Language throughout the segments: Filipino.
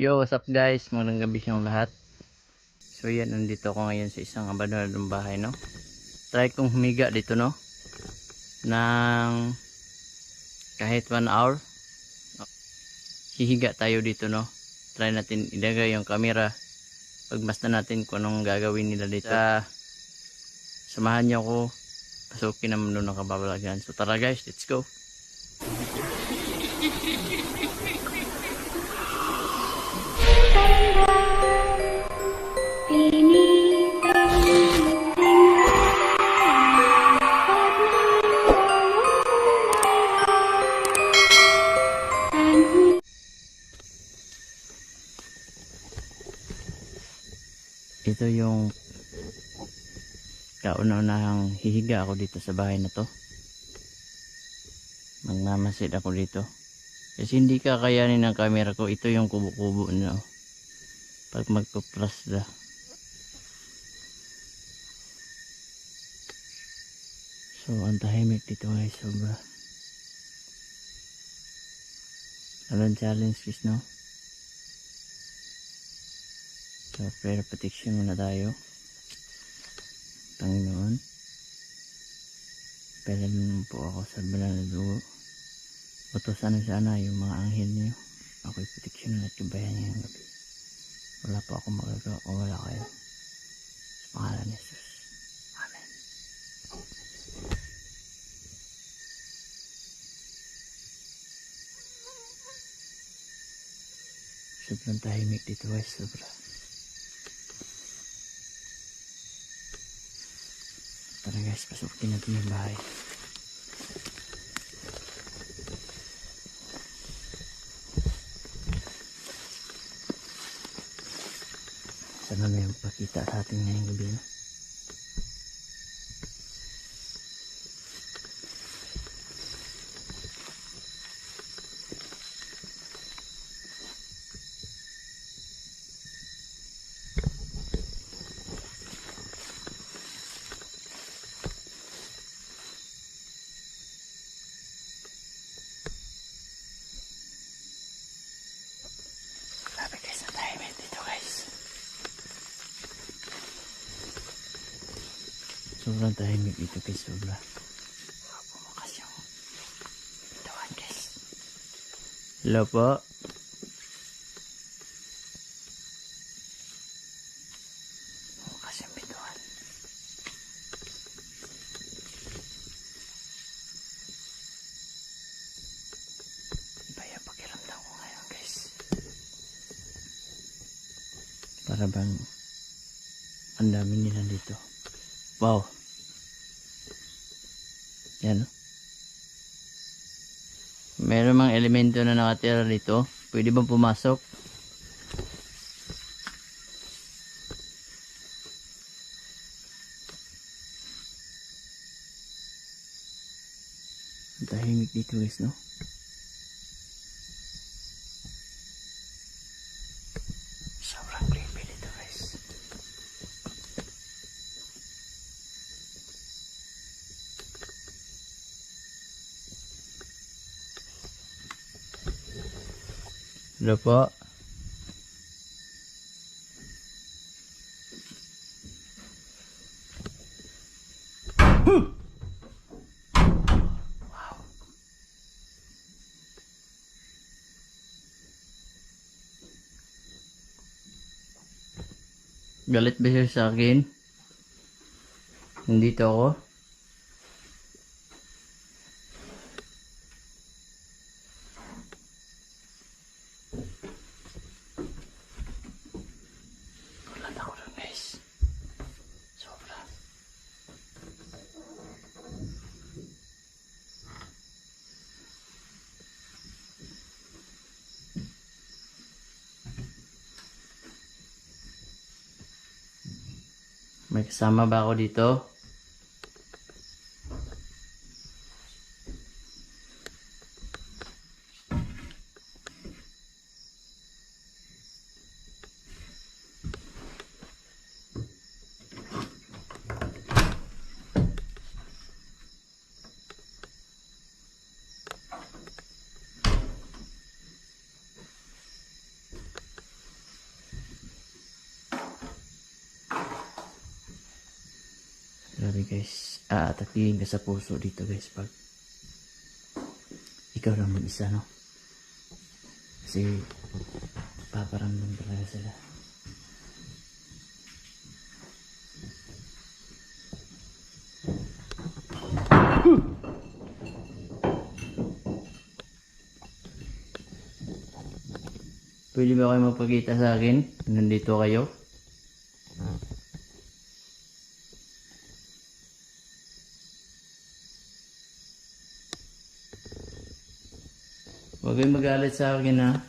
Yo, what's up guys? Magandang gabi sa lahat. So yan, nandito ako ngayon sa isang abandonadong bahay, no? Try kong humiga dito, no? Nang kahit 1 hour. Hihiga tayo dito, no? Try natin ilagay yung camera. Pagmasdan natin kung anong gagawin nila dito. Sa, samahan niyo ako. Pasukin naman doon ng kababalagan. So tara guys, let's go. Ito yung kauna-unahang hihiga ako dito sa bahay na to. Magmamasid ako dito. Kasi hindi kakayanin ng camera ko. Ito yung kubo-kubo no pag magpo-plus da so ang tahimik dito guys sobra. Alan challenge guys no So, prayer protection muna tayo. Panginoon. Pelan mo po ako sa banal na dugo. Utosan na sana yung mga anghel niyo. Ako'y protection at gabayan niyo ng gabi. Wala po ako magagawa kung wala kayo. Sa pangalan ni Jesus. Amen. Sobrang tahimik dito guys. Sobra. Tara guys, pasukin natin yung bahay. Sana may pakita sa atin ngayong gabi. No? Sobrang tahimik dito guys, sobra. Bumukas yung pintuan guys. Hello po. Bumukas yung pintuan. Iba yung pakiramdam ko ngayon guys. Para bang ang dami nila dito. Wow. Yan. Meron mga elemento na nakatira dito. Pwede bang pumasok? Ang tahimik dito guys, no? Hello po. Galit ba siya sa akin? Nandito ako? Gulat ako dun guys. Sobra. May kasama ba ako dito? Guys. Ah, tapihin ka sa puso dito guys pag ikaw lang mag-isa no. Kasi paparamdam talaga sila. Pwede ba kayo magpakita sa akin? Nandito kayo? Magalit sa akin ha.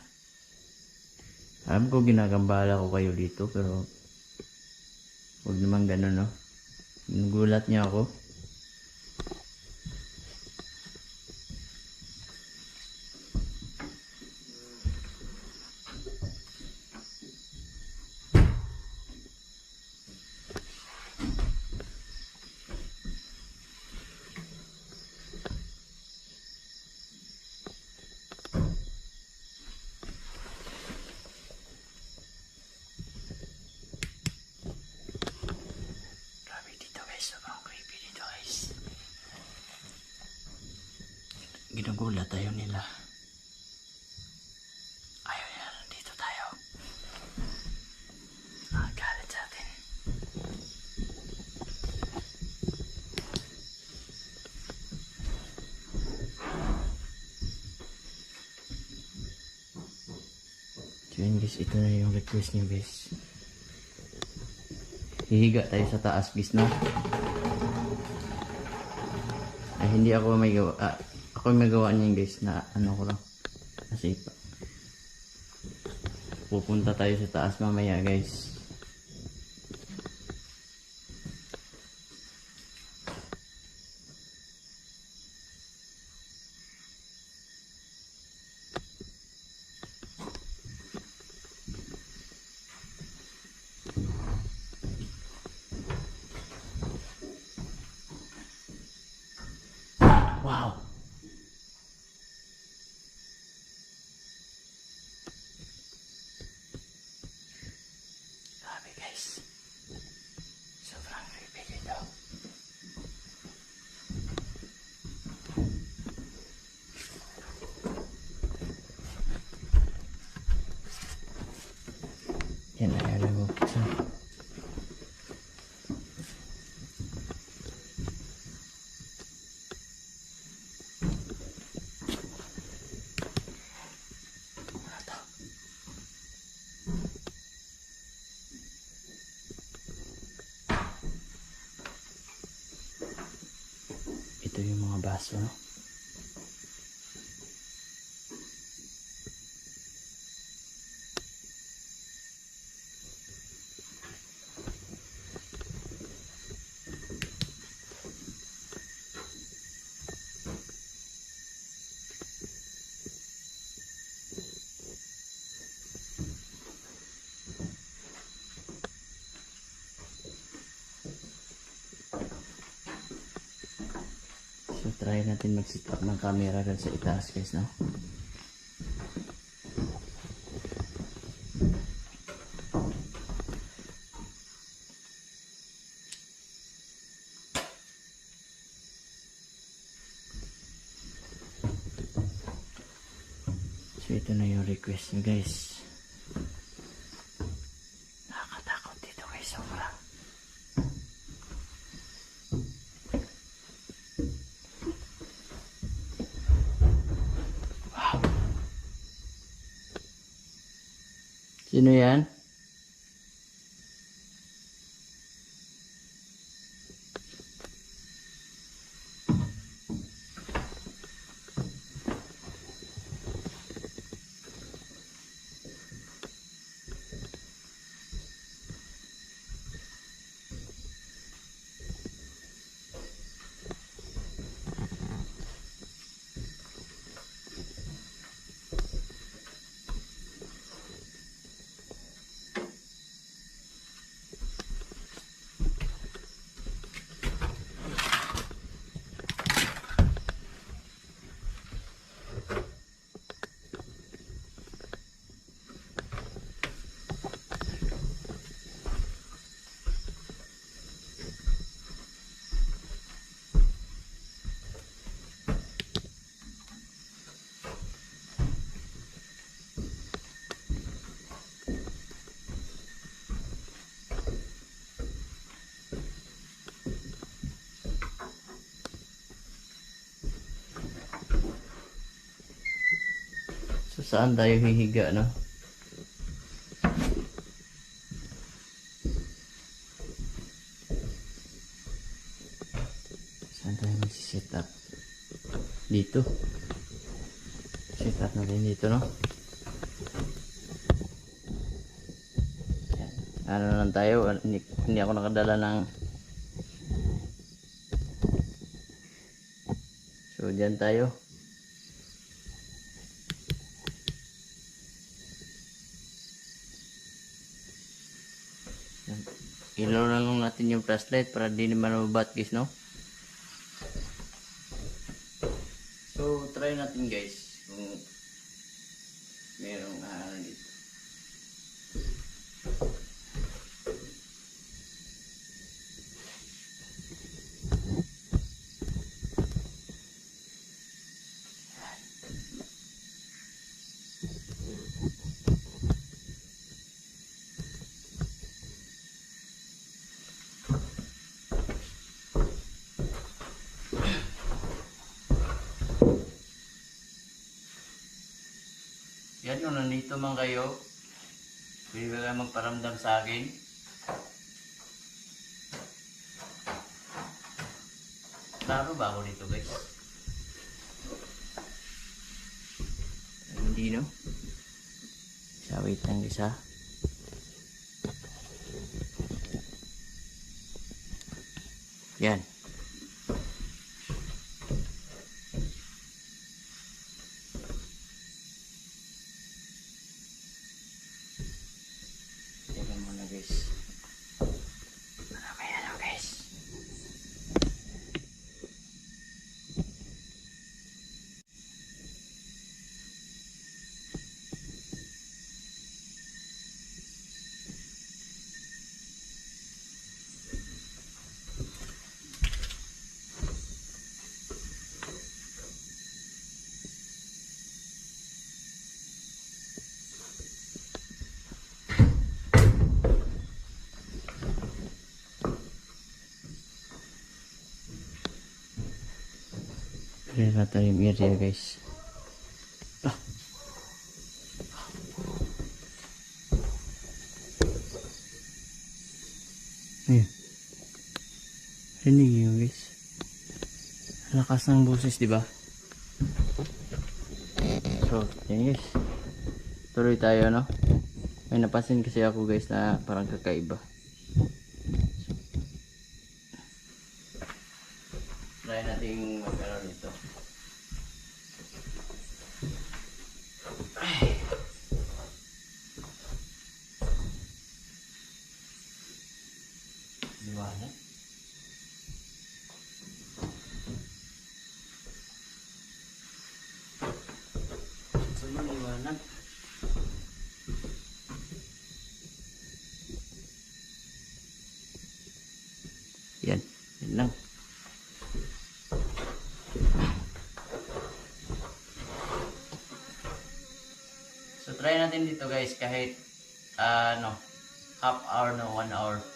Alam ko ginagambala ko kayo dito pero huwag naman ganun no. Nagulat niya ako. Grabe dito guys, sobrang creepy dito guys. Ginugulat tayo nila. Ayaw nila nandito tayo. Nakagalit sa atin. So yun guys, ito na yung request niyo guys. Hihiga tayo sa taas, guys, no? Ay, hindi ako may gawa. Ah, ako may gawa niyan, guys, na ano ko lang. Nasipa. Pupunta tayo sa taas mamaya, guys. Wow! Grabe guys. Sobrang creepy dito. Yan ayaw lang buksan. Ano to? Ito yung mga baso, no? So, try natin mag-set up ng camera dun sa itaas, guys, no? So, ito na yung request nyo, guys. Sino yan? Saan tayo hihiga, no? Saan tayo mag-set up? Dito. Set up natin dito, no? Ano lang tayo, hindi, hindi ako nakadala ng So, dyan tayo. Yan. Ilaw na lang yung flashlight para di naman mabat guys, no? So, try natin guys kung merong ah, ano dito. Yan kung nandito man kayo, pwede kayo magparamdam sa akin? Klaro ba ako dito guys? Hindi no? Isa, wait lang isa. Yan. Teka muna guys. Mamaya na guys. Yung area guys. Ah. Ayun. Rinig yun guys. Lakas ng boses, di ba? So, yan guys. Tuloy tayo, no? May napansin kasi ako guys na parang kakaiba. Try natin mag-ano nito. Ay. Liwanag. Sa mga liwanag. Yan. Yan lang. So try natin dito guys kahit ah, ano half hour no one hour.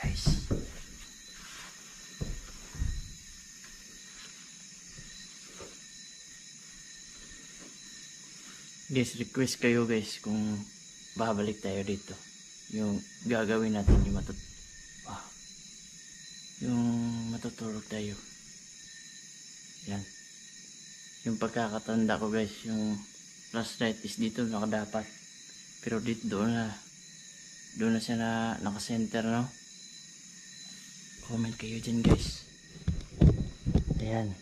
guys. Guys, request kayo guys kung babalik tayo dito. Yung gagawin natin yung matut ah, yung matutulog tayo. Yan. Yung pagkakatanda ko guys, yung flashlight is dito nakadapat. Pero dito doon na doon na siya na nakasenter no Comment kayo dyan guys. Ayan.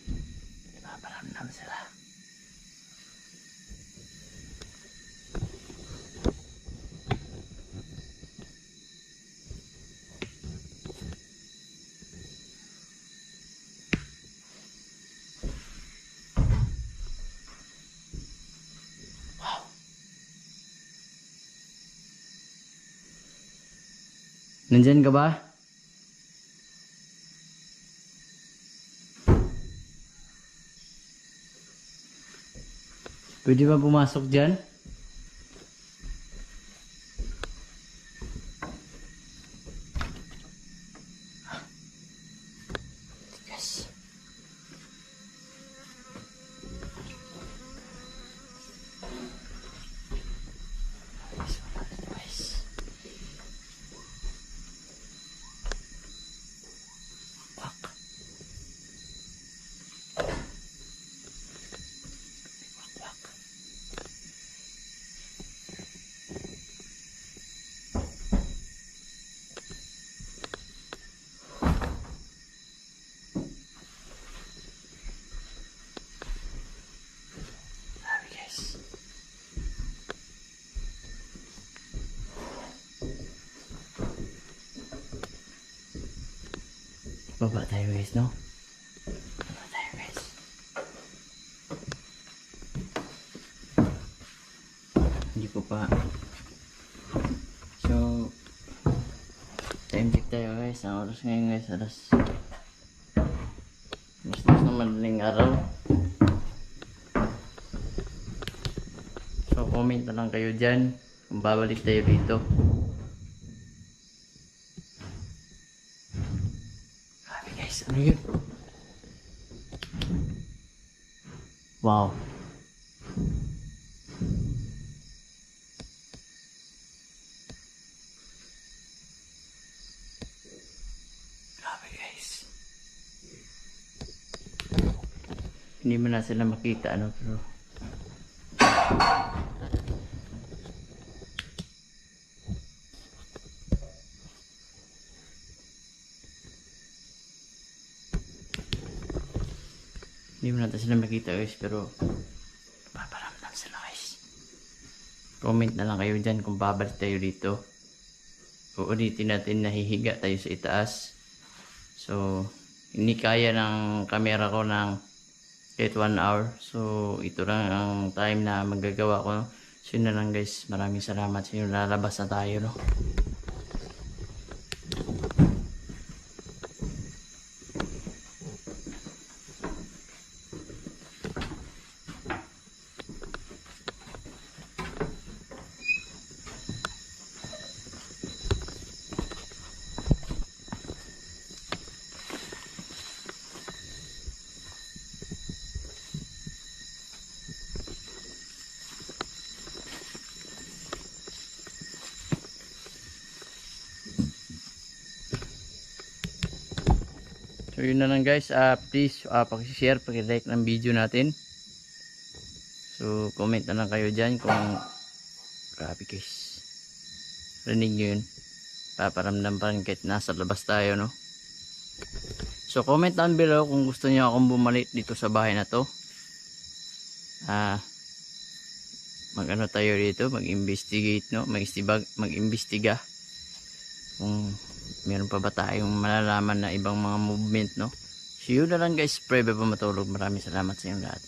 Paparamdam sila. Nandyan ka ba? Pwede ba pumasok dyan? Baba tayo guys, no? Baba tayo guys. Hindi ko pa. So, time check tayo guys. Ang oras ngayon guys, alas. Alas dos na madaling araw. So, comment na lang kayo dyan kung babalik tayo dito. Guys, ano? Wow. Grabe guys. Hindi mo na sila makita ano pero Hindi mo natin sila makita guys pero paparamdam sila guys. Comment na lang kayo dyan kung babalik tayo dito. Uulitin natin na hihiga tayo sa itaas. So, hindi kaya ng camera ko ng kahit 1 hour. So, ito lang ang time na magagawa ko. So, yun na lang guys. Maraming salamat sa inyo. Lalabas na tayo no. So yun na lang guys, uh, please uh, pakishare, pakilike ng video natin. So comment na lang kayo dyan kung grabe guys. Rinig nyo yun. Paparamdam pa rin kahit nasa labas tayo no. So comment down below kung gusto niyo akong bumalik dito sa bahay na to. Ah mag-ano tayo dito, mag-investigate no, mag-istibag, mag-imbestiga kung meron pa ba tayong malalaman na ibang mga movement no? So yun na lang guys. Pray ba matulog? Maraming salamat sa inyong lahat.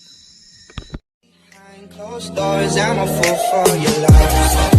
I'm a fool for your love.